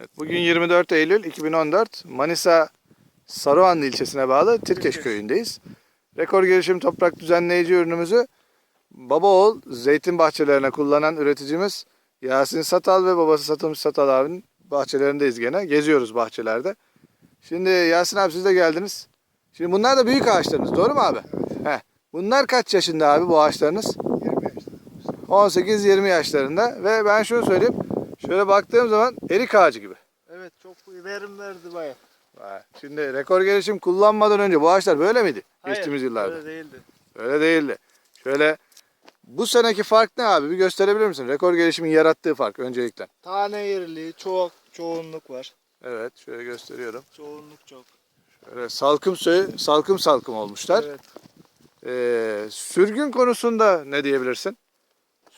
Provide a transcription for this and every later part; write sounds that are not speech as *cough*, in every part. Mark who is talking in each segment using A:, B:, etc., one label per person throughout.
A: Evet, bugün 24 Eylül 2014 Manisa Saruhanlı ilçesine bağlı Tirkeş köyündeyiz. Rekor gelişim toprak düzenleyici ürünümüzü Babaoğul zeytin bahçelerine kullanan üreticimiz Yasin Satal ve babası Satılmış Satal abinin bahçelerindeyiz gene. Geziyoruz bahçelerde. Şimdi Yasin abi siz de geldiniz. Şimdi bunlar da büyük ağaçlarınız doğru mu abi? Heh. Bunlar kaç yaşında abi bu ağaçlarınız? 18-20 yaşlarında ve ben şunu söyleyeyim. Şöyle baktığım zaman erik ağacı gibi.
B: Evet çok verim verdi baya.
A: Vay. Şimdi rekor gelişim kullanmadan önce bu ağaçlar böyle miydi? Geçtiğimiz yıllarda.
B: Öyle değildi.
A: Öyle değildi. Şöyle bu seneki fark ne abi? Bir gösterebilir misin? Rekor gelişimin yarattığı fark öncelikle.
B: Tane yerli, çok çoğunluk var.
A: Evet, şöyle gösteriyorum.
B: Çoğunluk çok.
A: Şöyle salkım salkım salkım olmuşlar.
B: Evet.
A: Ee, sürgün konusunda ne diyebilirsin?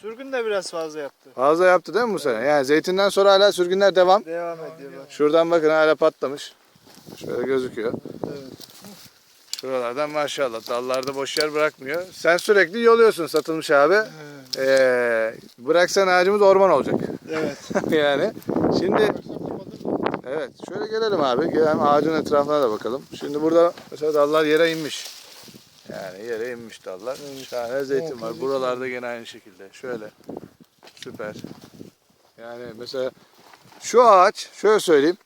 B: Sürgün de biraz fazla yaptı.
A: Fazla yaptı değil mi bu sene? Yani zeytinden sonra hala sürgünler devam.
B: Devam ediyor bak.
A: Şuradan bakın hala patlamış. Şöyle gözüküyor.
B: Evet.
A: Şuralardan maşallah dallarda boş yer bırakmıyor. Sen sürekli yoluyorsun satılmış abi. Ee, bıraksan ağacımız orman olacak.
B: Evet. *laughs*
A: yani şimdi evet şöyle gelelim abi. Gelelim ağacın etrafına da bakalım. Şimdi burada mesela dallar yere inmiş. Yani yere inmiş dallar. Şahane zeytin var. Buralarda gene aynı şekilde. Şöyle. Süper. Yani mesela şu ağaç şöyle söyleyeyim.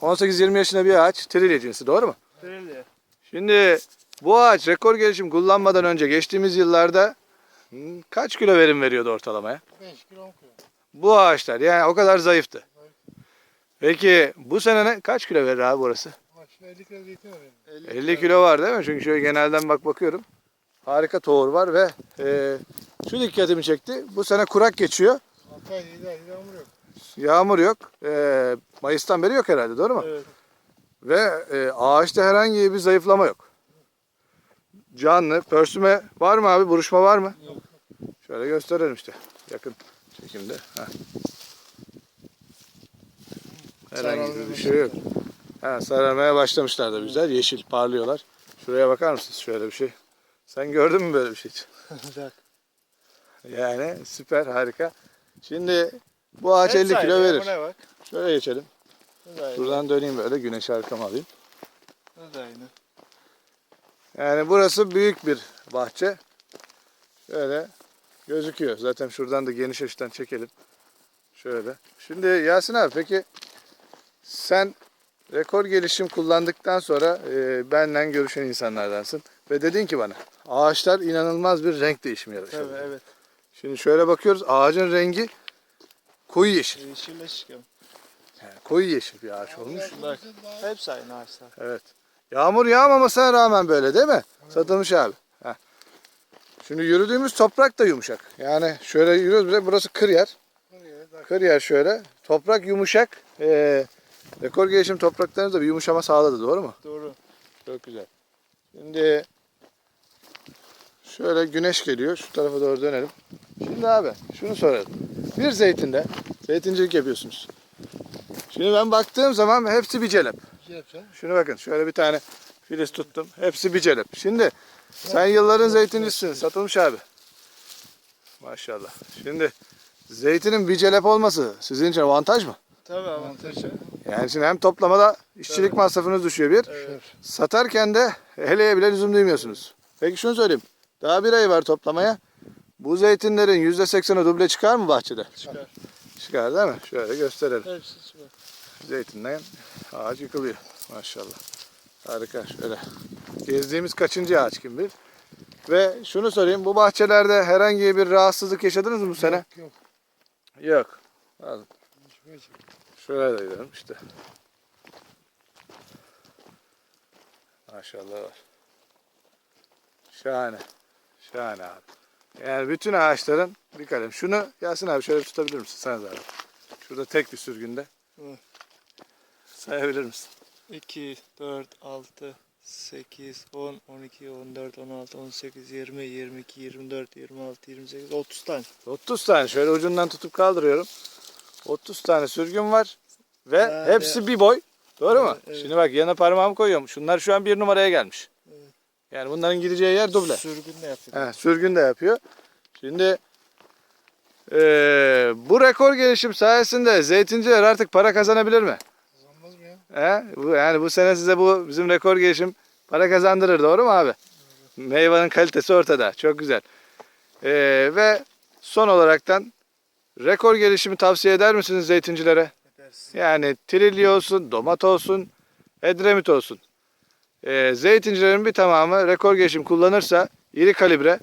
A: 18-20 yaşında bir ağaç. Trilye cinsi doğru mu?
B: Öyle.
A: Şimdi bu ağaç rekor gelişim kullanmadan önce geçtiğimiz yıllarda kaç kilo verim veriyordu ortalamaya?
C: 5 kilo 10 kilo.
A: Bu ağaçlar yani o kadar zayıftı. Peki bu sene ne, kaç kilo verir abi burası?
C: Aşağı 50 kilo zeytin var.
A: 50 kilo var değil mi? Çünkü şöyle genelden bak bakıyorum. Harika tohum var ve e, şu dikkatimi çekti. Bu sene kurak geçiyor.
C: 6 ay 7 ay yağmur yok.
A: Yağmur yok. E, Mayıs'tan beri yok herhalde doğru mu?
B: Evet.
A: Ve e, ağaçta herhangi bir zayıflama yok. Canlı. Pörsüme var mı abi? Buruşma var mı?
C: Yok.
A: Şöyle gösterelim işte. Yakın çekimde. Heh. Herhangi bir şey yok. Ha, sararmaya başlamışlar da güzel. Yeşil parlıyorlar. Şuraya bakar mısınız? Şöyle bir şey. Sen gördün mü böyle bir şey?
B: Bak.
A: Yani süper harika. Şimdi bu ağaç 50
B: Hepsi
A: kilo
B: aynı,
A: verir.
B: Bak?
A: Şöyle geçelim.
B: Bu da aynı.
A: Şuradan döneyim böyle güneş arkama alayım.
B: Bu da aynı.
A: Yani burası büyük bir bahçe. Şöyle gözüküyor. Zaten şuradan da geniş açıdan çekelim. Şöyle. Şimdi Yasin abi peki sen rekor gelişim kullandıktan sonra e, benden görüşen insanlardansın. Ve dedin ki bana ağaçlar inanılmaz bir renk değişimi
B: Tabii
A: yaşadı.
B: evet.
A: Şimdi şöyle bakıyoruz ağacın rengi koyu yeşil.
B: Çıkıyor.
A: Yani koyu yeşil bir ağaç olmuş.
B: Bak. Hepsi aynı ağaçlar.
A: Evet. Yağmur yağmamasına rağmen böyle değil mi? Satılmış abi. Heh. Şimdi yürüdüğümüz toprak da yumuşak. Yani şöyle yürüyoruz burası kır yer. Kır yer şöyle. Toprak yumuşak. Ee, rekor gelişim topraklarınız da bir yumuşama sağladı doğru mu?
B: Doğru.
A: Çok güzel. Şimdi şöyle güneş geliyor. Şu tarafa doğru dönelim. Şimdi abi şunu soralım. Bir zeytinde zeytincilik yapıyorsunuz. Şimdi ben baktığım zaman hepsi bir celep. Şunu bakın şöyle bir tane filiz tuttum. Hepsi bir celep. Şimdi sen yılların zeytincisin. Satılmış abi. Maşallah. Şimdi zeytinin bir celep olması sizin için avantaj mı?
B: Tabii avantajı.
A: Yani şimdi hem toplamada işçilik masrafınız düşüyor bir.
B: Evet.
A: Satarken de heleye bile lüzum duymuyorsunuz. Peki şunu söyleyeyim. Daha bir ay var toplamaya. Bu zeytinlerin %80'i duble çıkar mı bahçede?
B: Çıkar.
A: Çıkar değil mi? Şöyle gösterelim.
B: Hepsi çıkar.
A: Zeytinden ağaç yıkılıyor. Maşallah. Harika. Şöyle. Gezdiğimiz kaçıncı ağaç kim bilir. Ve şunu sorayım. Bu bahçelerde herhangi bir rahatsızlık yaşadınız mı bu sene?
C: Yok yok.
A: Yok.
C: Şuraya
A: da gidelim işte. Maşallah var. Şahane. Şahane abi. Yani bütün ağaçların bir kalem. Şunu Yasin abi şöyle tutabilir misin? Sana zaten. Şurada tek bir sürgünde.
B: Evet.
A: Sayabilir misin?
B: 2, 4, 6, 8, 10, 12, 14, 16, 18, 20, 22, 24, 26, 28, 30 tane.
A: 30 tane şöyle ucundan tutup kaldırıyorum. 30 tane sürgün var ve
B: Yani-
A: hepsi bir boy. Doğru mu?
B: Evet, evet.
A: Şimdi bak yana parmağımı koyuyorum. Şunlar şu an bir numaraya gelmiş.
B: Evet.
A: Yani bunların gideceği yer duble.
B: Sürgün de yapıyor.
A: He, sürgün de yapıyor. Şimdi Ee, bu rekor gelişim sayesinde zeytinciler artık para kazanabilir mi?
C: Kazanmaz mı ya?
A: He? Bu, yani bu sene size bu bizim rekor gelişim para kazandırır doğru mu abi? Meyvanın kalitesi ortada. Çok güzel. Ee, ve son olaraktan rekor gelişimi tavsiye eder misiniz zeytincilere?
B: Edersin.
A: Yani trilye olsun, domat olsun, edremit olsun. Ee, zeytincilerin bir tamamı rekor gelişim kullanırsa iri kalibre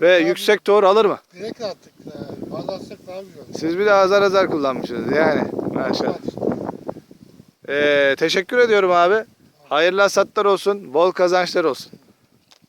A: ve
C: Abi,
A: yüksek tohum alır mı?
C: Direkt attık. Az atsak daha güzel.
A: Siz bir de azar azar kullanmışsınız yani. Maşallah. Ee, teşekkür ediyorum abi. Hayırlı hasatlar olsun, bol kazançlar olsun.